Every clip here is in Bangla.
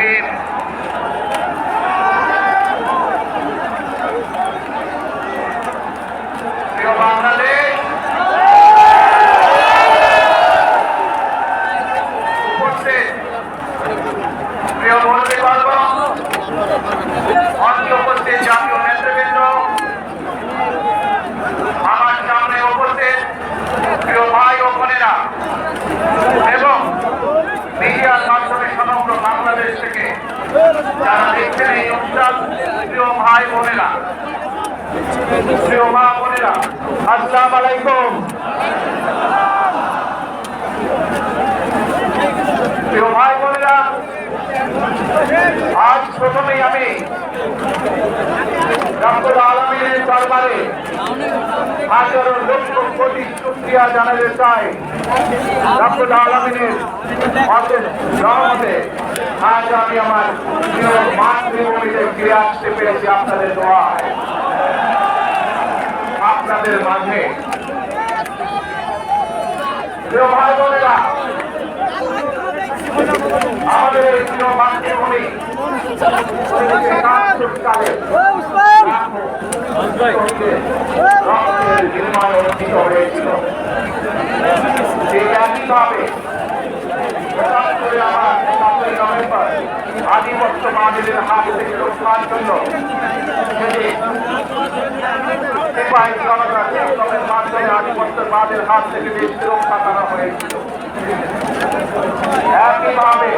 ทีม বোনেরা প্রিয় মা বোনেরা আসসালাম আলাইকুম প্রিয় ভাই বোনেরা, আজ প্রথমেই আমি ডক্টর আলমিনের দরবারে হাজারো লক্ষ কোটি শুক্রিয়া জানাতে চাই। ডক্টর আলমিনের রহমতে। আজ আমি আমার মাতৃভূমিতে ফিরে আসতে পেরেছি আপনাদের দোয়ায়। আপনাদের মাঝে। ভাই বোনেরা আমাদের নভেম্বর আধিপত্য মাদের হাত থেকে রক্ষার জন্য সিপাহী জনতা বিপ্লবের মাধ্যমে আধিপত্য মাদের হাত থেকে দেশকে রক্ষা করা হয়েছিল। একইভাবে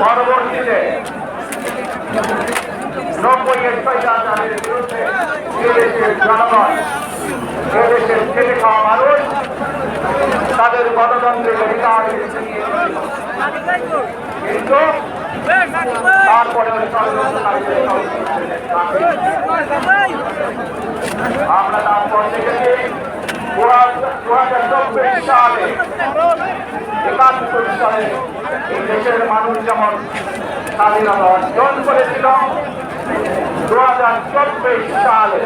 পরবর্তীতে নব্বই স্বৈরাচারের বিরুদ্ধে এদেশের জনগণ এদেশের খেটে খাওয়া মানুষ তাদের গণতন্ত্রের অধিকার আমরা তারপর দেখেছি দু হাজার চব্বিশ সালে একাত্তর সালে এই দেশের মানুষ যেমন স্বাধীনতা অর্জন করেছিল দু হাজার চব্বিশ সালে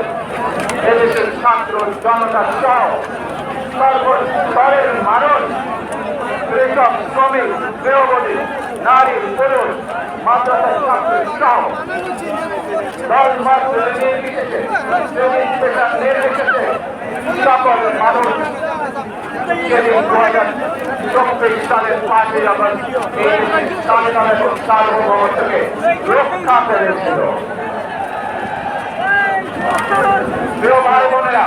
এদেশের ছাত্র জনতা সহ সর্বস্তরের মানুষ কৃষক শ্রমিক, গৃহবধী, নারী, পুরুষ মাদ্রাসা ছাত্র সহ দল মাত্র নির্বিশেষে শ্রেণি পেশা নির্বিশেষে সকল মানুষ রক্ষা বোনেরা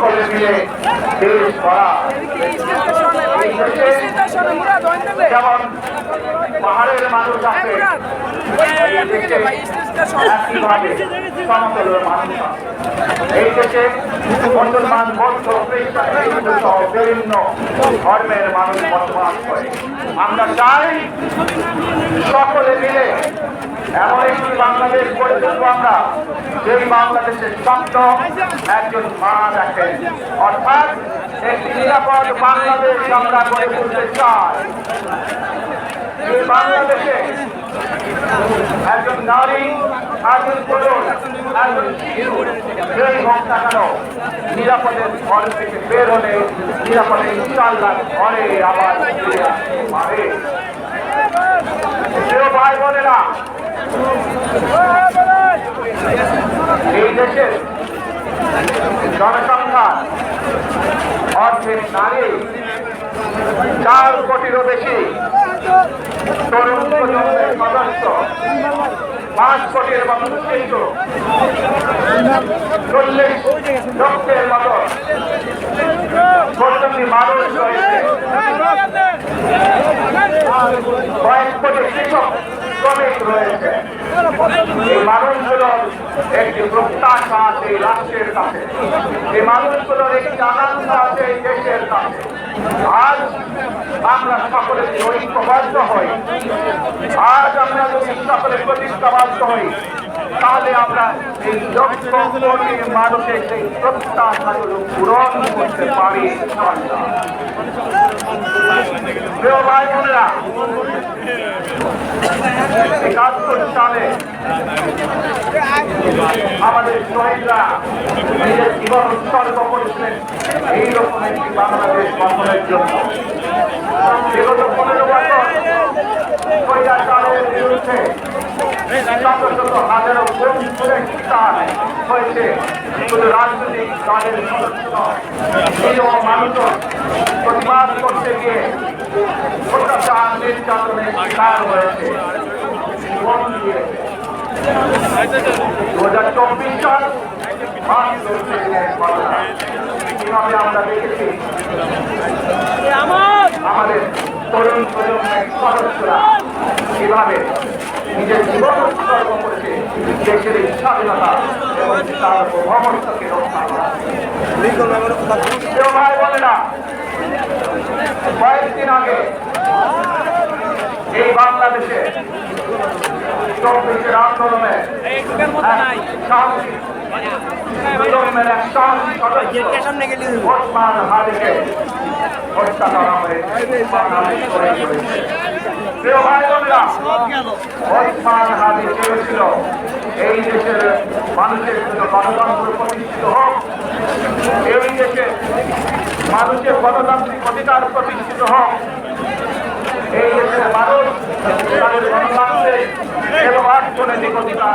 সকলে মিলে দেশ করা। যেমন পাহাড়ের মানুষ আছে এই দেশে আছে। এই দেশে মুসলমান বৌদ্ধ খ্রিস্টান হিন্দু সহ বিভিন্ন ধর্মের মানুষ বসবাস করে। আমরা চাই সকলে মিলে এমন একটি বাংলাদেশ গড়ে তুলব আমরা যেই বাংলাদেশের স্বপ্ন একজন মা দেখেন অর্থাৎ একটি নিরাপদ বাংলাদেশ আমরা গড়ে তুলতে চাই। এই বাংলাদেশে একজন নারী, একজন একজন শিশু যেই হোক না কেন নিরাপদের ঘর থেকে বের হলে নিরাপদে ইনশাল্লাহ ঘরে আবার ফিরে আসতে পারে। প্রিয় ভাই এই দেশের জনসংখ্যা অর্ধেক নারী, চার কোটিরও বেশি তরুণ প্রজন্মের সদস্য পাঁচ কোটির মতো শিশু চল্লিশ লক্ষের মতো প্রতিটি মানুষ রয়েছে। কয়েক কোটি কৃষক শ্রমিক রয়েছে। এই মানুষগুলোর একটি প্রত্যাশা আছে রাষ্ট্রের কাছে। এই মানুষগুলোর একটি আকাঙ্ক্ষা আছে এই দেশের কাছে। আজ আমরা সকলে ঐক্যবদ্ধ হই, আজ আমরা যদি সকলে প্রতিষ্ঠাবদ্ধ হই তাহলে আমরা এই লক্ষ কোটি মানুষের সেই প্রত্যাশাগুলো পূরণ করতে পারি একাত্তর সালে আমাদের শহীদরা নিজের জীবন উৎসর্গ করেছিলেন এইরকম একটি বাংলাদেশ গঠনের জন্য। বিগত পনেরো বছর বিরুদ্ধে শত হাজারো কোন শিকার হয়েছে। শুধু রাজনৈতিক দলের সদস্য মানুষজন প্রতিবাদ করতে গিয়ে অত্যাচার নির্যাতনের শিকার হয়েছে। দু হাজার চব্বিশ সাল কীভাবে আমরা দেখেছি? আমাদের তরুণ প্রজন্মের সদস্যরা কীভাবে নিজের জীবন উৎসর্গ করেছে। দেশের স্বাধীনতা এবং তার মহত্বকে রক্ষা করা। কেউ ভাই বলে না, কয়েকদিন আগে এই বাংলাদেশে চব্বিশের আন্দোলনে হত্যা করা হয়েছে। ওসমান এই দেশের মানুষের গণতন্ত্র প্রতিষ্ঠিত হোক, এই দেশে মানুষের গণতান্ত্রিক অধিকার প্রতিষ্ঠিত হোক, এই দেশের মানুষ তাদের গণতান্ত্রিক এবং অর্থনৈতিক অধিকার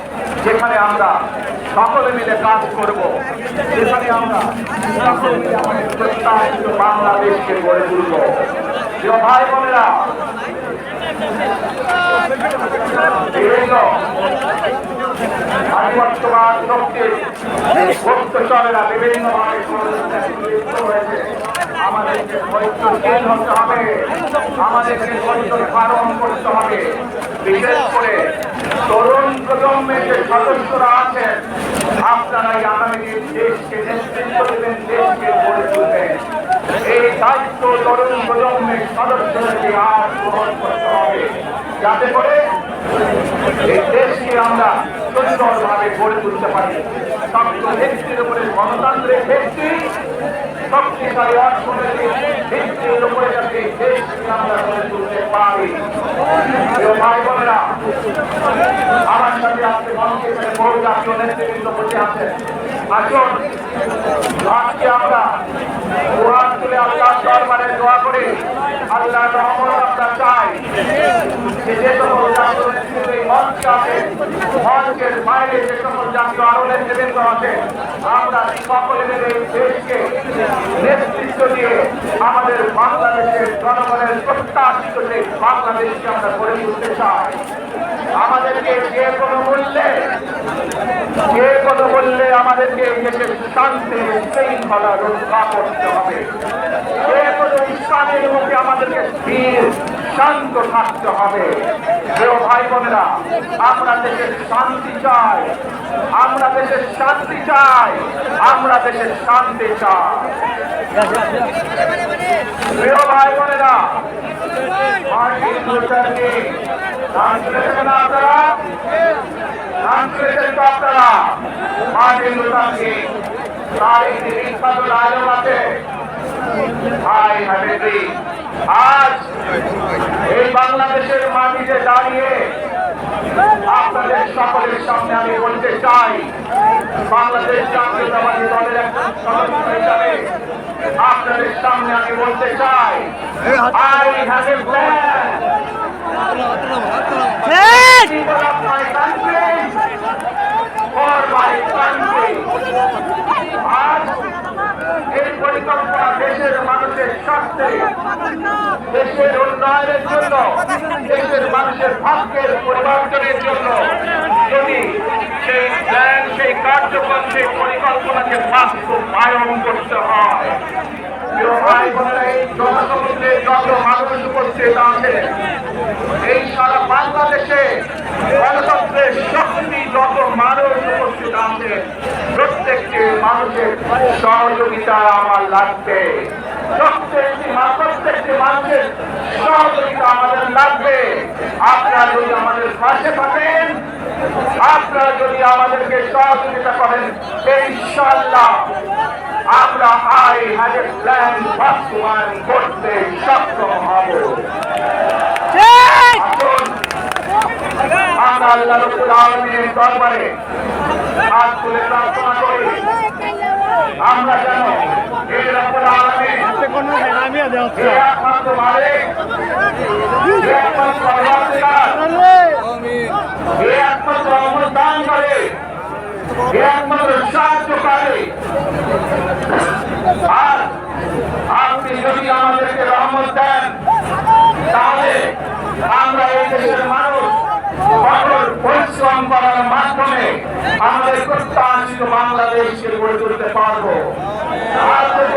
যেখানে আমরা সকলে মিলে কাজ করব যেখানে আমরা সকলে মিলে আমাদের বাংলাদেশকে গড়ে তুলব। প্রিয় ভাই বোনেরা বিভিন্ন আমাদেরকে ধৈর্য ধারণ করতে হবে, বিশেষ করে তরুণ প্রজন্মের যে সদস্যরা আছেন আপনারা এই আগামী দিন দেশকে নেতৃত্ব দেবেন, দেশকে গড়ে তুলবেন। এই দায়িত্ব তরুণ প্রজন্মের সদস্যদেরকে আজ গ্রহণ করতে হবে। যাতে করে এই দেশকে আমরা সুন্দরভাবে গড়ে তুলতে পারি। শক্ত ভিত্তির উপরে গণতান্ত্রিক ভিত্তি শক্তিশালী ভিত্তির উপরে যাতে এই দেশকে আমরা গড়ে তুলতে পারি ভাই বোনেরা আমার সাথে আজকে আল্লাহ দরবারে দোয়া চাই। যে সকল জাতীয় মঞ্চে আছে মঞ্চের বাইরে যে সকল আরও নেতৃবৃন্দ আছে, আমরা সকলে নেতৃত্ব দিয়ে আমাদের বাংলাদেশের জনগণের প্রত্যাশিত যে বাংলাদেশকে আমরা গড়ে তুলতে চাই। আমাদেরকে যে কোনো মূল্যে, যে কোনো মূল্যে আমাদেরকে দেশের শান্তি, শৃঙ্খলা রক্ষা করতে হবে। যে কোনো ইসলামের মুখে আমাদেরকে স্থির শান্ত থাকতে হবে। প্রিয় ভাই বোনেরা, আমরা দেশের শান্তি চাই, আমরা দেশের শান্তি চাই, আমরা দেশের শান্তি চাই। ভাই বোনেরা আপনারা নাম শুনেছেন তো আপনারা আছে। হাই হ্যাভেন্ডি আজ এই বাংলাদেশের মাটিতে দাঁড়িয়ে আপনাদের সকলের সামনে আমি বলতে চাই বাংলাদেশ জাতীয়তাবাদী দলের একজন সদস্য হিসাবে আপনাদের সামনে আমি বলতে চাই I have a plan. for my country আজ এই পরিকল্পনা দেশের মানুষের স্বার্থে, দেশের উন্নয়নের জন্য, দেশের মানুষের ভাগ্যের পরিবর্তনের জন্য যদি সেই প্ল্যান সেই কার্যক্রম, সেই পরিকল্পনাকে বাস্তবায়ন করতে হয়। জনসমুদ্রে যত মানুষ উপস্থিত আছে, এই সারা বাংলাদেশে গণতন্ত্রের শক্তি যত মানুষ উপস্থিত আছে, প্রত্যেকটি মানুষের সহযোগিতা আমার লাগবে। প্রত্যেকটি প্রত্যেকটি মানুষের সহযোগিতা আমাদের লাগবে। আপনারা যদি আমাদের পাশে থাকেন, আপনারা যদি আমাদেরকে সহযোগিতা করেন, ইনশাআল্লাহ আমরা আই হাজার প্ল্যান বাস্তবায়ন করতে সক্ষম হব আসুন আমরা আল্লাহ রব্বুল আলামিনের দরবারে হাত তুলে প্রার্থনা করি। আমরা যেন এই রব্বুল আলামিন এই একমাত্র মালিক একমাত্র পরবর্তীকার এই একমাত্র অনুদান করে এই একমাত্র সাহায্যকারী। আর আপনি যদি আমাদেরকে রহমত দেন তাহলে আমরা এই দেশের মানুষ কঠোর পরিশ্রম করার মাধ্যমে আমাদের প্রত্যাশিত বাংলাদেশকে গড়ে তুলতে পারব।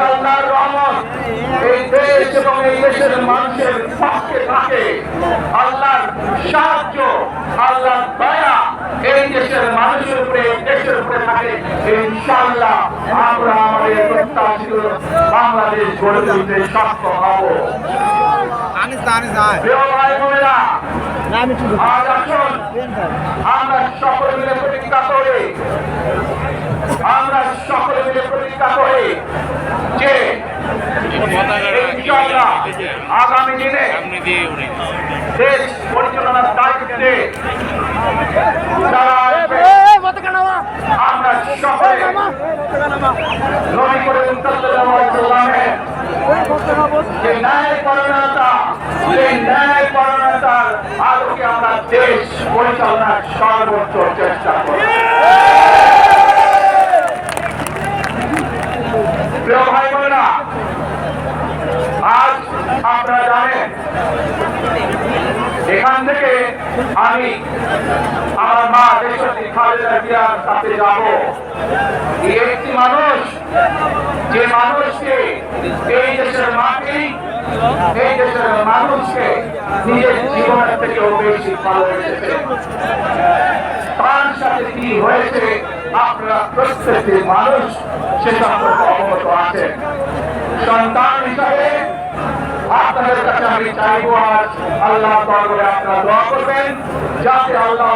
আল্লাহর রহমত এই দেশ এবং এই দেশের মানুষের পক্ষে থাকে। আল্লাহর সাহায্য আল্লাহর দয়া এই দেশের মানুষের উপরে দেশের উপরে থাকে। ইনশাআল্লাহ আমরা আমাদের প্রত্যাশিত বাংলাদেশ গড়ে তুলতে সক্ষম হব। আনিস আনিস ভাই আমরা সকলে মিলে প্রতিজ্ঞা করি আমরা সকলে মিলে প্রতিজ্ঞা করি যে আগামী দিনে দেশ পরিচালনার দায়িত্বে যারা আমরা সকলে করিম সাল্লাল্লাহু আলাইহি যে ন্যায় পরণতা আমরা দেশ পরিচালনার সর্বোচ্চ চেষ্টা করি প্রিয় ভাই বোনেরা আজ আপনারা জানেন এখান থেকে আমি আমার মা দেশী খালেদা জিয়ার কাছে যাব। একটি মানুষ, যে মানুষকে এই দেশের মাটি, এই দেশের মানুষকে নিজের জীবনের থেকেও বেশি ভালোবেসেছে। তার সাথে কি হয়েছে? আপনারা প্রত্যেকটি মানুষ সে অবগত আছেন। সন্তান হিসাবে আপনাদের কাছে আমি চাইব আজ আল্লাহ দরবারে আপনারা দোয়া করবেন, যাতে আল্লাহ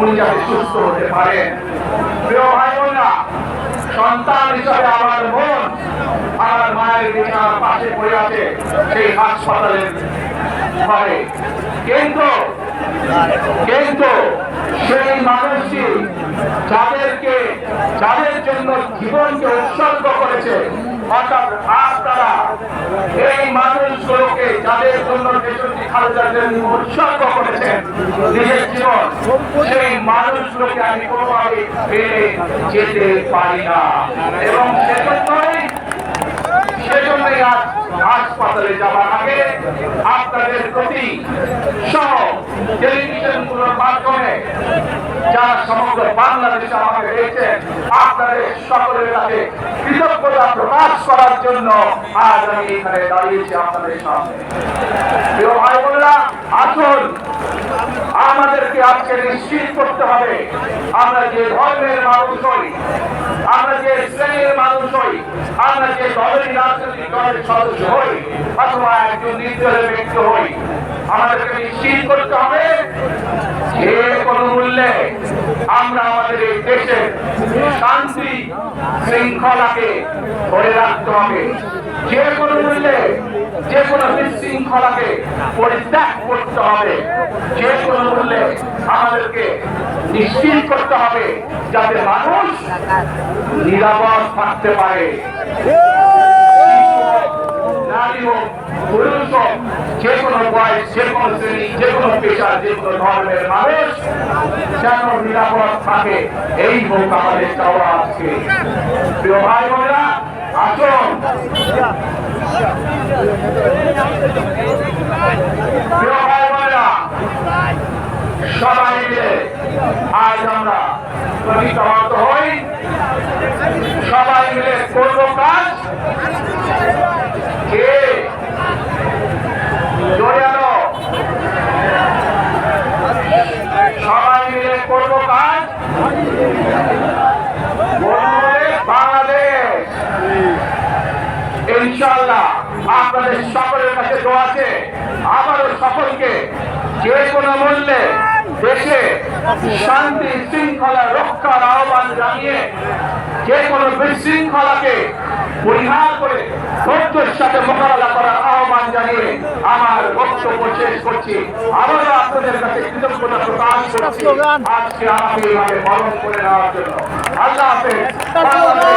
উনি যাতে সুস্থ হতে পারেন। প্রিয় ভাই বোনরা, সন্তান হিসাবে আমার মন আমার মায়ের বিছানার পাশে পড়ে আছে, সেই হাসপাতালের ঘরে। কিন্তু কিন্তু সেই মানুষটি যাদেরকে, যাদের জন্য জীবনকে উৎসর্গ করেছে, অর্থাৎ কোনোভাবে পেরে যেতে পারি না। এবং সেজন্যই সেজন্যই আজ হাসপাতালে যাওয়ার আগে আপনাদের প্রতি সহ টেলিভিশনগুলোর মাধ্যমে যারা সমগ্র বাংলাদেশে আমাকে রয়েছেন আপনাদের সকলের কাছে কৃতজ্ঞতা প্রকাশ করার জন্য আজ আমি এখানে দাঁড়িয়েছি আপনাদের সামনে। আসুন, আমাদেরকে আজকে নিশ্চিত করতে হবে, আমরা যে ধর্মের মানুষ হই, আমরা যে শ্রেণির মানুষ হই, আমরা যে দলের রাজনৈতিক দলের সদস্য হই, অথবা একজন নির্দলের ব্যক্তি হই আমাদেরকে নিশ্চিত করতে হবে যে কোনো মূল্যে আমরা আমাদের এই দেশের শান্তি শৃঙ্খলাকে ধরে রাখতে হবে। যে কোনো মূল্যে যে কোনো বিশৃঙ্খলাকে পরিত্যাগ করতে হবে। যে কোনো মূল্যে আমাদেরকে নিশ্চিত করতে হবে যাতে মানুষ নিরাপদ থাকতে পারে। নারী হোক পুরুষ যে কোনো বয়স যে কোনো শ্রেণি যে কোনো পেশা যে কোনো ধর্মের মানুষ যেন নিরাপদ থাকে এই হোক আমাদের চাওয়া আজকে প্রিয় ভাই বোনেরা আসুন প্রিয় মিলে আজ আমরা হই সবাই মিলে করব কাজ কে জড়িয়ালো সবাই মিলে করব কাজ বলব বাংলাদেশ ইনশাল্লাহ আপনাদের সকলের কাছে দোয়া আছে আবারও সকলকে যে কোনো মূল্যে দেশে শান্তি শৃঙ্খলা রক্ষার আহ্বান জানিয়ে যে কোনো বিশৃঙ্খলাকে পরিহার করে ধৈর্যের সাথে মোকাবেলা করার আহ্বান জানিয়ে আমার বক্তব্য শেষ করছি। আবারও আপনাদের কাছে কৃতজ্ঞতা প্রকাশ করছি। আজকে আমাকে এইভাবে বরণ করে নেওয়ার জন্য। আল্লাহ হাফেজ। জাতীয়তাবাদী